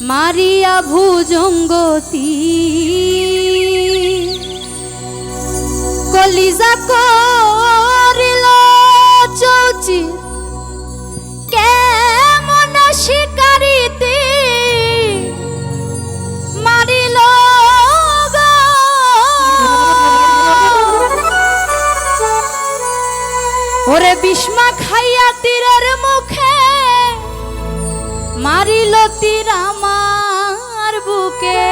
মারিয়া ভুজঙ্গতি কলিজা করিল চৌচি কেমন শিকারিতে মারিল। ওরে বিষ্মা মারিল তীর আমার বুকে।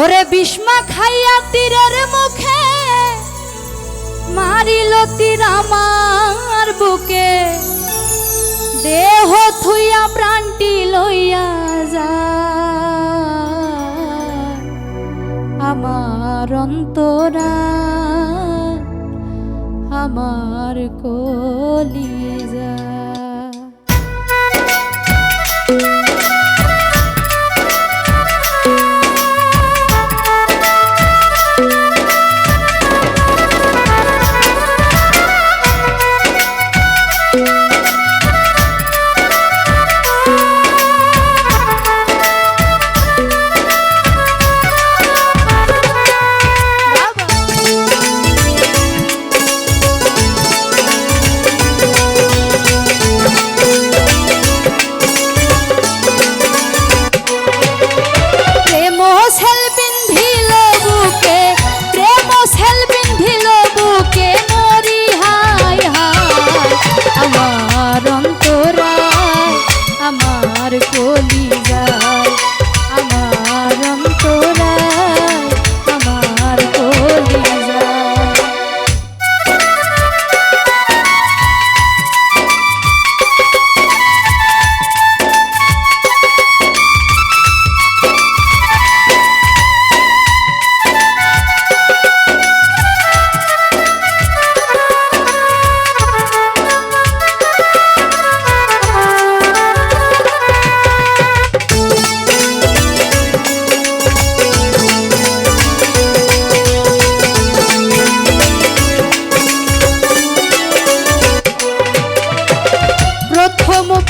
ওরে বিষ্মা খাইয়া তীরের মুখে মারিল তীর আমার বুকে। দেহ থুইয়া প্রাণটি লইয়া যা আমার অন্তরা, আমার কলিজা।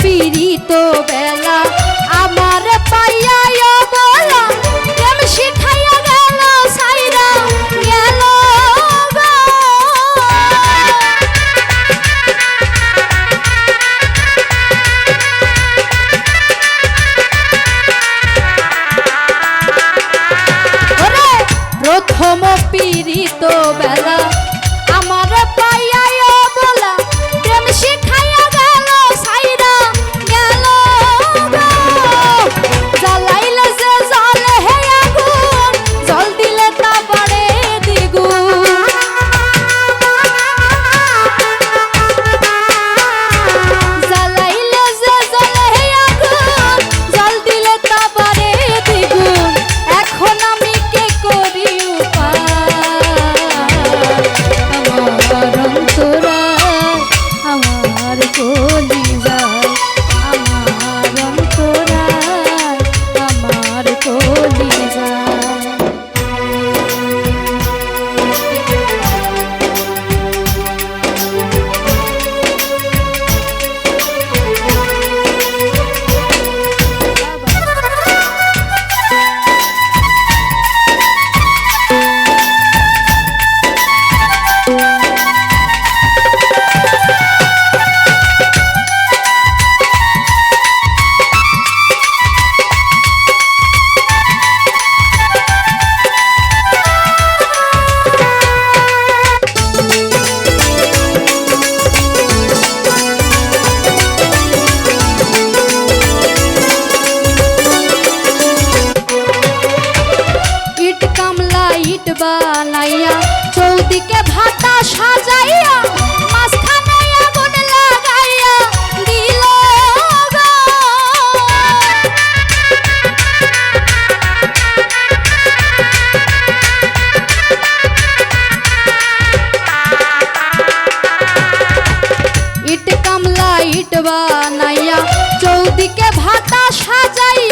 পীড়িত বেলা ইট বানাইয়া চৌদিকে ভাতা সাজাইয়া, মাঝখানে আগুন লাগাইয়া দিল ইট কামলা ইট বানাইয়া চৌদিকে ভাতা সাজাইয়া